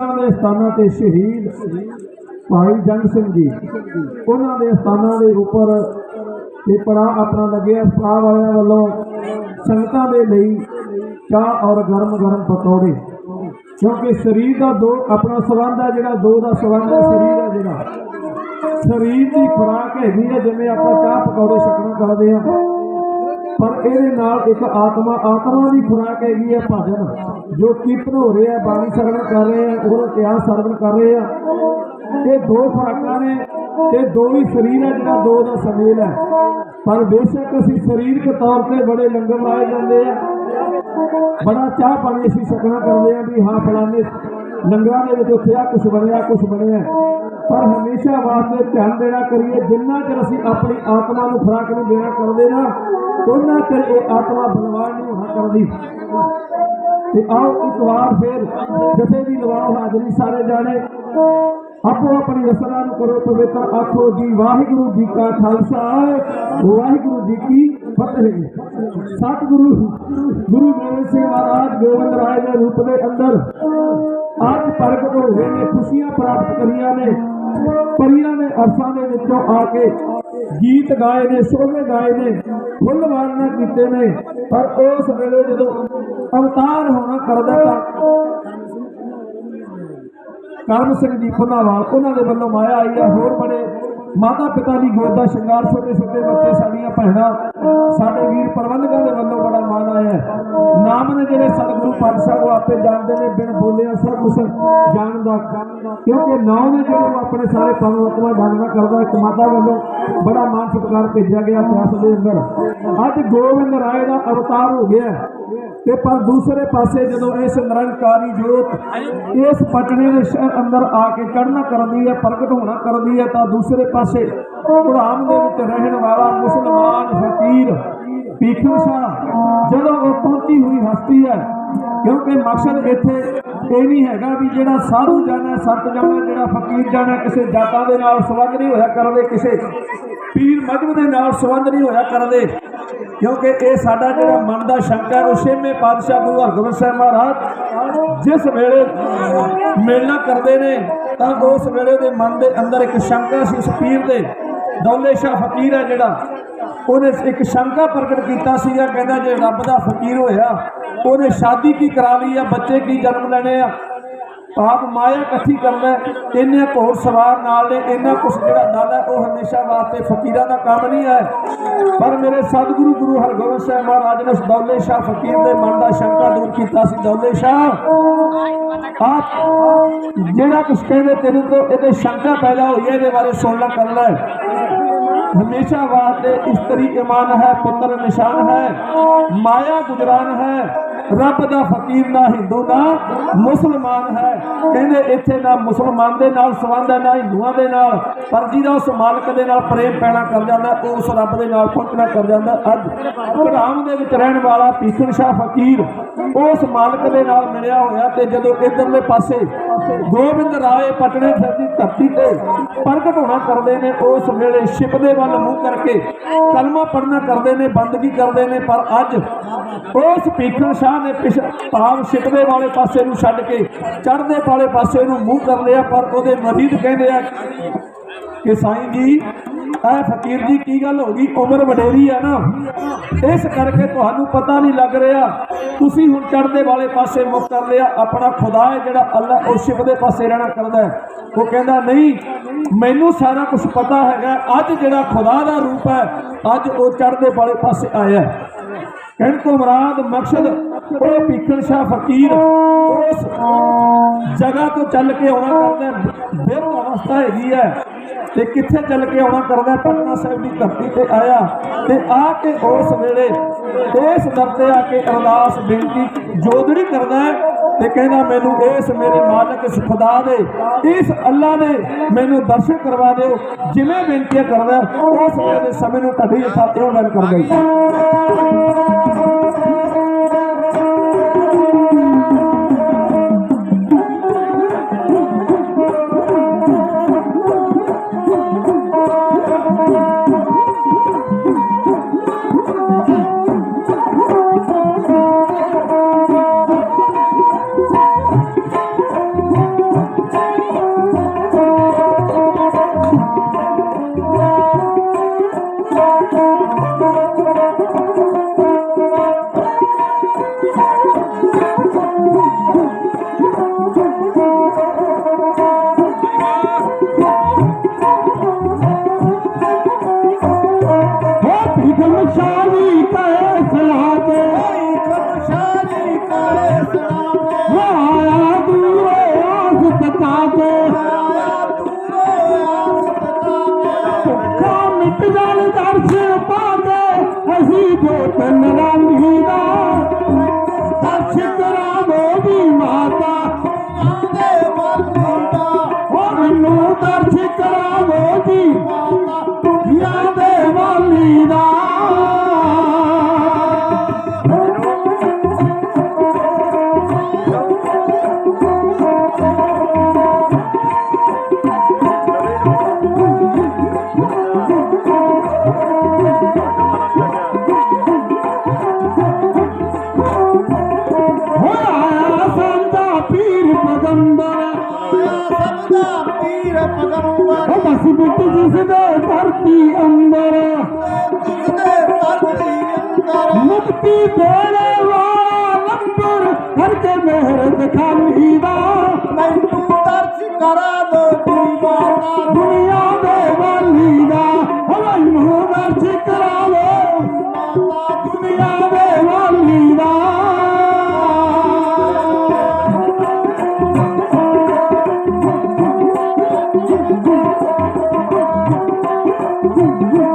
ਉਹਨਾਂ ਦੇ ਸਥਾਨਾਂ ਤੇ ਸ਼ਹੀਦ ਭਾਈ ਜੰਗ ਸਿੰਘ ਜੀ। ਉਹਨਾਂ ਦੇ ਸਥਾਨਾਂ ਦੇ ਉੱਪਰ ਪੇਪਰਾਂ ਆਪਣਾ ਲੱਗਿਆ ਸਟਾਫ ਵਾਲਿਆਂ ਵੱਲੋਂ ਸੰਗਤਾਂ ਦੇ ਲਈ ਚਾਹ ਔਰ ਗਰਮ ਗਰਮ ਪਕੌੜੇ। ਕਿਉਂਕਿ ਸਰੀਰ ਦਾ ਦੋ ਆਪਣਾ ਸੰਬੰਧ ਹੈ ਜਿਹੜਾ, ਦੋ ਦਾ ਸੰਬੰਧ ਹੈ ਸਰੀਰ ਹੈ ਜਿਹੜਾ। ਸਰੀਰ ਦੀ ਖੁਰਾਕ ਹੈਗੀ ਹੈ ਜਿਵੇਂ ਆਪਾਂ ਚਾਹ ਪਕੌੜੇ ਛਕਣਾ ਕਰਦੇ ਆ। ਪਰ ਇਹਦੇ ਨਾਲ ਇੱਕ ਆਤਮਾ ਆਤਮਾ ਦੀ ਖੁਰਾਕ ਹੈਗੀ ਹੈ ਭਜਨ, ਜੋ ਕੀਰਤਨ ਹੋ ਰਿਹਾ ਬਾਣੀ ਸਰਵਣ ਕਰ ਰਹੇ ਆ, ਉਹਦਾ ਇਤਿਹਾਸ ਸਰਵਣ ਕਰ ਰਹੇ ਆ। ਇਹ ਦੋ ਖੁਰਾਕਾਂ ਨੇ ਤੇ ਦੋ ਹੀ ਸਰੀਰ ਹੈ ਜਿਹੜਾ, ਦੋ ਦਾ ਸਮੇਲ ਹੈ ਪਰ ਬੇਸ਼ੱਕ ਅਸੀਂ ਸਰੀਰਕ ਤੌਰ ਤੇ ਬੜੇ ਲੰਗਰ ਲਾਏ ਜਾਂਦੇ ਆ। ਬੜਾ ਚਾਹ ਪਾਣੀ ਅਸੀਂ ਛਕਣਾ ਕਰਦੇ ਆ ਵੀ ਹਾਂ, ਫਲਾਣੇ ਲੰਗਰਾਂ ਦੇ ਵਿੱਚ ਉੱਥੇ ਆ ਕੁਝ ਬਣਿਆ ਕੁਝ ਬਣਿਆ। ਪਰ ਹਮੇਸ਼ਾ ਵਾਸਤੇ ਧਿਆਨ ਦੇਣਾ ਕਰੀਏ, ਜਿੰਨਾ ਚਿਰ ਅਸੀਂ ਆਪਣੀ ਆਤਮਾ ਨੂੰ ਖੁਰਾਕ ਨੂੰ ਦੇਣਾ ਕਰਦੇ ਨਾ, ਉਹਨਾਂ ਚਿਰ ਇਹ ਆਤਮਾ ਬਲਵਾਨ ਨਹੀਂ ਹੋਣਾ ਕਰਦੀ। ਤੇ ਆਓ ਇੱਕ ਵਾਰ ਫੇਰ ਜਥੇ ਦੀ ਲਵਾਓ ਹਾਜ਼ਰੀ, ਸਾਰੇ ਜਾਣੇ ਆਪੋ ਆਪਣੀ ਰਸਨਾ ਨੂੰ ਕਰੋ, ਪਵਿੱਤਰ ਆਖੋ ਜੀ, ਵਾਹਿਗੁਰੂ ਜੀ ਕਾ ਖਾਲਸਾ, ਵਾਹਿਗੁਰੂ ਜੀ ਕੀ ਫਤਿਹ। ਸਤਿਗੁਰੂ, ਗੁਰੂ ਗੋਬਿੰਦ ਸਿੰਘ ਮਹਾਰਾਜ ਗੋਬਿੰਦ ਰਾਏ ਦੇ ਰੂਪ ਦੇ ਅੰਦਰ ਅੱਜ ਪ੍ਰਗਟ ਹੋਏ ਨੇ, ਖੁਸ਼ੀਆਂ ਪ੍ਰਾਪਤ ਕਰੀਆਂ ਨੇ। ਪਰੀਆਂ ਨੇ ਅਰਸਾਂ ਦੇ ਵਿੱਚੋਂ ਆ ਕੇ ਗੀਤ ਗਾਏ ਨੇ, ਸੋਹਣੇ ਗਾਏ ਨੇ, ਫੁੱਲ ਵਾਰਨਾ ਕੀਤੇ ਨੇ, ਪਰ ਉਸ ਵੇਲੇ ਜਦੋਂ ਅਵਤਾਰ ਹੋਣਾ ਕਰਦਾ ਤਾਂ ਕਰਮ ਸਿੰਘ ਦੀ ਪੁਨਾਵਾਲ ਉਹਨਾਂ ਦੇ ਵੱਲੋਂ ਮਾਇਆ ਆਈ ਹੈ ਹੋਰ ਬੜੇ ਮਾਤਾ ਪਿਤਾ ਦੀ ਗੋਦ ਦਾ ਸ਼ਿੰਗਾਰ ਛੋਟੇ ਛੋਟੇ ਬੱਚੇ, ਸਾਡੀਆਂ ਭੈਣਾਂ, ਸਾਡੇ ਵੀਰ ਪ੍ਰਬੰਧਕਾਂ ਦੇ ਵੱਲੋਂ ਬੜਾ ਮਾਣ ਆਇਆ ਨਾਮ ਨੇ ਜਿਹੜੇ ਸਤਿਗੁਰੂ ਪਾਤਸ਼ਾਹ ਉਹ ਆਪੇ ਜਾਣਦੇ ਨੇ, ਬਿਨ ਬੋਲਿਆ ਸਭ ਕੁਝ ਜਾਣਦਾ। ਕਿਉਂਕਿ ਨਾਮ ਨੇ ਜਿਹੜੇ ਆਪਣੇ ਸਾਰੇ ਪਰਮਾਤਮਾ ਜਾਣਦਾ ਕਰਦਾ, ਇੱਕ ਮਾਤਾ ਵੱਲੋਂ ਬੜਾ ਮਾਣ ਸਤਿਕਾਰ ਭੇਜਿਆ ਗਿਆ ਇਤਿਹਾਸ ਦੇ ਅੰਦਰ। ਅੱਜ ਗੋਬਿੰਦ ਰਾਏ ਦਾ ਅਵਤਾਰ ਹੋ ਗਿਆ ਹੈ। ਤੇ ਪਰ ਦੂਸਰੇ ਪਾਸੇ ਜਦੋਂ ਇਸ ਨਿਰੰਕਾਰੀ ਜੋਤ ਇਸ ਪਟਨੇ ਦੇ ਸ਼ਹਿਰ ਅੰਦਰ ਆ ਕੇ ਚੜ੍ਹਨਾ ਕਰਦੀ ਹੈ, ਪ੍ਰਗਟ ਹੋਣਾ ਕਰਦੀ ਹੈ, ਤਾਂ ਦੂਸਰੇ ਪਾਸੇ ਕੁਰਾਨ ਦੇ ਵਿੱਚ ਰਹਿਣ ਵਾਲਾ ਮੁਸਲਮਾਨ ਫਕੀਰ ਪੀਖੂ ਸ਼ਾਹ ਜਦੋਂ ਉਹ ਪਹੁੰਚੀ ਹੋਈ ਹਸਤੀ ਹੈ, ਕਿਉਂਕਿ ਮਕਸਦ ਇੱਥੇ ਇਹ ਨਹੀਂ ਹੈਗਾ ਵੀ ਜਿਹੜਾ ਸਾਧੂ ਜਾਣਾ, ਸਤ ਜਾਣਾ, ਜਿਹੜਾ ਫਕੀਰ ਜਾਣਾ, ਕਿਸੇ ਜਾਤਾਂ ਦੇ ਨਾਲ ਸੰਬੰਧ ਨਹੀਂ ਹੋਇਆ ਕਰਦੇ, ਕਿਸੇ ਪੀਰ ਮਜਬ ਦੇ ਨਾਲ ਸੰਬੰਧ ਨਹੀਂ ਹੋਇਆ ਕਰਦੇ ਕਿਉਂਕਿ ਇਹ ਸਾਡਾ ਜਿਹੜਾ ਮਨ ਦਾ ਸ਼ੰਕਾ ਹੈ, ਉਹ ਛੇਵੇਂ ਪਾਤਸ਼ਾਹ ਗੁਰੂ ਹਰਗੋਬਿੰਦ ਸਾਹਿਬ ਮਹਾਰਾਜ ਜਿਸ ਵੇਲੇ ਮੇਲਣਾ ਕਰਦੇ ਨੇ, ਤਾਂ ਉਸ ਵੇਲੇ ਦੇ ਮਨ ਦੇ ਅੰਦਰ ਇੱਕ ਸ਼ੰਕਾ ਸੀ ਉਸ ਪੀਰ ਦੇ। ਦੌਲੇ ਸ਼ਾਹ ਫਕੀਰ ਹੈ ਜਿਹੜਾ, ਉਹਨੇ ਇੱਕ ਸ਼ੰਕਾ ਪ੍ਰਗਟ ਕੀਤਾ ਸੀਗਾ, ਕਹਿੰਦਾ ਜੇ ਰੱਬ ਦਾ ਫਕੀਰ ਹੋਇਆ, ਉਹਨੇ ਸ਼ਾਦੀ ਕੀ ਕਰਾ ਲਈ ਆ, ਬੱਚੇ ਕੀ ਜਨਮ ਲੈਣੇ ਆ? ਆਪ ਮਾਇਆ ਇਕੱਠੀ ਕਰਦਾ ਹੈ। ਇੰਨੇ ਘੋੜ ਸਵਾਰ ਨਾਲ ਨੇ, ਇੰਨਾ ਕੁਛ ਜਿਹੜਾ ਦਲ ਹੈ, ਉਹ ਹਮੇਸ਼ਾ ਵਾਸਤੇ ਫਕੀਰਾਂ ਦਾ ਕੰਮ ਨਹੀਂ ਹੈ। ਪਰ ਮੇਰੇ ਸਤਿਗੁਰੂ ਗੁਰੂ ਹਰਗੋਬਿੰਦ ਸਾਹਿਬ ਮਹਾਰਾਜ ਨੇ ਦੌਲੇ ਸ਼ਾਹ ਫਕੀਰ ਦੇ ਮਨ ਦਾ ਸ਼ੰਕਾ ਦੂਰ ਕੀਤਾ ਸੀ। ਦੌਲੇ ਸ਼ਾਹ, ਆਪ ਜਿਹੜਾ ਕੁਛ ਕਹਿੰਦੇ ਤੈਨੂੰ ਤੋਂ, ਇਹਦੇ ਸ਼ੰਕਾ ਪੈਦਾ ਹੋਈ ਹੈ, ਇਹਦੇ ਬਾਰੇ ਸੁਣਨਾ ਕਰਨਾ ਹਮੇਸ਼ਾ ਵਾਸਤੇ ਇਸਤਰੀ ਇਮਾਨ ਹੈ, ਪੁੱਤਰ ਨਿਸ਼ਾਨ ਹੈ, ਮਾਇਆ ਗੁਜਰਾਨ ਹੈ। ਰੱਬ ਦਾ ਫਕੀਰ ਨਾ ਹਿੰਦੂ, ਨਾ ਮੁਸਲਮਾਨ ਹੈ। ਕਹਿੰਦੇ ਇੱਥੇ ਨਾ ਮੁਸਲਮਾਨ ਦੇ ਨਾਲ ਸੰਬੰਧ ਹੈ, ਨਾ ਹਿੰਦੂਆਂ ਦੇ ਨਾਲ। ਪਰ ਜਿਹਦਾ ਉਸ ਮਾਲਕ ਦੇ ਨਾਲ ਪ੍ਰੇਮ ਪੈਣਾ ਕਰ ਜਾਂਦਾ ਉਹ ਉਸ ਰੱਬ ਦੇ ਨਾਲ ਪਹੁੰਚਣਾ ਕਰ ਜਾਂਦਾ। ਅੱਜ ਘਰਾਮ ਦੇ ਵਿੱਚ ਰਹਿਣ ਵਾਲਾ ਪੀਖਣ ਸ਼ਾਹ ਫਕੀਰ ਉਸ ਮਾਲਕ ਦੇ ਨਾਲ ਮਿਲਿਆ ਹੋਇਆ ਤੇ ਜਦੋਂ ਇਧਰਲੇ ਪਾਸੇ ਗੋਬਿੰਦ ਰਾਏ ਪਟਨੇ ਦੀ ਧਰਤੀ ਤੇ ਪ੍ਰਗਟ ਹੋਣਾ ਕਰਦੇ ਨੇ, ਉਸ ਵੇਲੇ ਸ਼ਿਪ ਦੇ ਵੱਲ ਮੂੰਹ ਕਰਕੇ ਕਲਮਾ ਪੜਨਾ ਕਰਦੇ ਨੇ, ਬੰਦਗੀ ਕਰਦੇ ਨੇ, ਪਰ ਅੱਜ ਉਸ ਭੀਖਣ ਸ਼ਾਹ ਨੇ ਪਿਛ, ਭਾਵ ਸ਼ਿਪ ਦੇ ਵਾਲੇ ਪਾਸੇ ਨੂੰ ਛੱਡ ਕੇ ਚੜ੍ਹਦੇ ਵਾਲੇ ਪਾਸੇ ਨੂੰ ਮੂੰਹ ਕਰ ਲਿਆ, ਪਰ ਉਹਦੇ ਮਰੀਦ ਕਹਿੰਦੇ ਆ ਕਿ ਸਾਈਂ ਜੀ ਇਹ ਫਕੀਰ ਜੀ, ਕੀ ਗੱਲ ਹੋ ਗਈ? ਉਮਰ ਵਡੇਰੀ ਆ ਨਾ। ਇਸ ਕਰਕੇ ਤੁਹਾਨੂੰ ਪਤਾ ਨਹੀਂ ਲੱਗ ਰਿਹਾ। ਤੁਸੀਂ ਹੁਣ ਚੜ੍ਹਦੇ ਵਾਲੇ ਪਾਸੇ ਮੁਖ ਕਰ ਲਿਆ। ਆਪਣਾ ਖੁਦਾ ਹੈ ਜਿਹੜਾ ਅੱਲਾ ਉਹ ਸ਼ਿਵ ਦੇ ਪਾਸੇ ਰਹਿਣਾ ਕਰਦਾ ਉਹ ਕਹਿੰਦਾ, ਨਹੀਂ, ਮੈਨੂੰ ਸਾਰਾ ਕੁਝ ਪਤਾ ਹੈਗਾ। ਅੱਜ ਜਿਹੜਾ ਖੁਦਾ ਦਾ ਰੂਪ ਹੈ, ਅੱਜ ਉਹ ਚੜਦੇ ਵਾਲੇ ਪਾਸੇ ਆਇਆ ਹੈ। ਕਹਿਣ ਤੋਂ ਮੁਰਾਦ, ਮਕਸਦ, ਉਹ ਪੀਖਣ ਸ਼ਾਹ ਫਕੀਰ ਉਸ ਜਗ੍ਹਾ ਤੋਂ ਚੱਲ ਕੇ ਆਉਣਾ ਕਰਦਾ ਹੈ। ਹੈਗੀ ਹੈ। ਤੇ ਕਿੱਥੇ ਚੱਲ ਕੇ ਆਉਣਾ ਕਰਦਾ ਪਟਨਾ ਸਾਹਿਬ ਦੀ ਧਰਤੀ ਤੇ ਆਇਆ ਤੇ ਆ ਕੇ ਉਸ ਵੇਲੇ ਇਸ ਦਰ ਤੇ ਆ ਕੇ ਅਰਦਾਸ, ਬੇਨਤੀ ਜੋਦੜੀ ਕਰਦਾ ਤੇ ਕਹਿੰਦਾ, ਮੈਨੂੰ ਇਸ ਮੇਰੇ ਮਾਲਕ ਇਸ ਦੇ। ਇਸ ਅੱਲਾ ਨੇ ਮੈਨੂੰ ਦਰਸ਼ਨ ਕਰਵਾ ਦਿਓ। ਜਿਵੇਂ ਬੇਨਤੀ ਕਰਦਾ ਉਸ ਵੇਲੇ ਸਮੇਂ ਨੂੰ ਢੱਡੀ ਜਥਾ ਇਉਂ ਗੱਲ ਕਰ ਗਈ। ਜੋ ਤਨ ਰਾਂਝੀ ਦਾ ਦਰਸ਼ ਕਰਾਵੋ ਜੀ ਮਾਤਾ। ਆਂਦੇ ਵਾਲੀਦਾ ਉਹ ਮੈਨੂੰ ਦਰਸ਼ ਕਰਾਵੋ ਜੀ ਯਾ ਦੇ ਵਾਲੀ ਦਾ। बस बु भर्ती अंदर। मुक्त देरे हरके मेहरी दर्श करा दुनियाी हवा दर्श करा